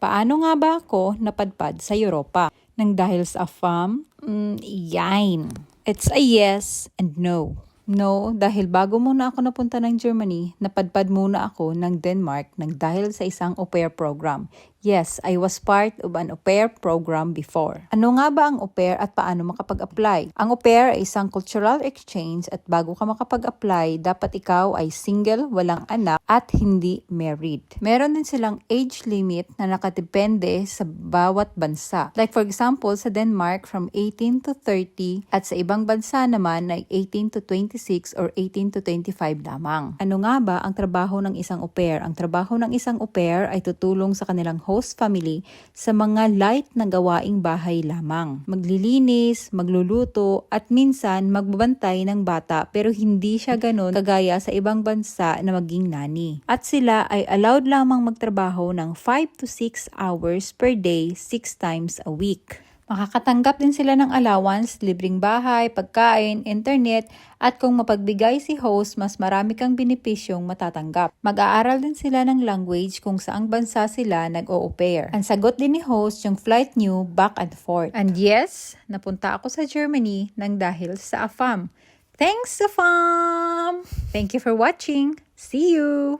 Paano nga ba ako napadpad sa Europa? Nang dahil sa AFAM? Mm, yan. It's a yes and no. No, dahil bago muna ako napunta ng Germany, napadpad muna ako ng Denmark nang dahil sa isang au pair program. Yes, I was part of an au pair program before. Ano nga ba ang au pair at paano makapag-apply? Ang au pair ay isang cultural exchange at bago ka makapag-apply, dapat ikaw ay single, walang anak, at hindi married. Meron din silang age limit na nakadepende sa bawat bansa. Like for example, sa Denmark from 18 to 30 at sa ibang bansa naman ay 18 to 26 or 18 to 25 lamang. Ano nga ba ang trabaho ng isang au pair? Ang trabaho ng isang au pair ay tutulong sa kanilang host family sa mga light na gawaing bahay lamang. Maglilinis, magluluto, at minsan magbabantay ng bata pero hindi siya ganon kagaya sa ibang bansa na maging nani. At sila ay allowed lamang magtrabaho ng 5 to 6 hours per day, 6 times a week. Makakatanggap din sila ng allowance, libreng bahay, pagkain, internet, at kung mapagbigay si host, mas marami kang benepisyong matatanggap. Mag-aaral din sila ng language kung saang bansa sila nag-o pair. Ang sagot din ni host yung flight new back and forth. And yes, napunta ako sa Germany nang dahil sa AFAM. Thanks, AFAM! Thank you for watching. See you!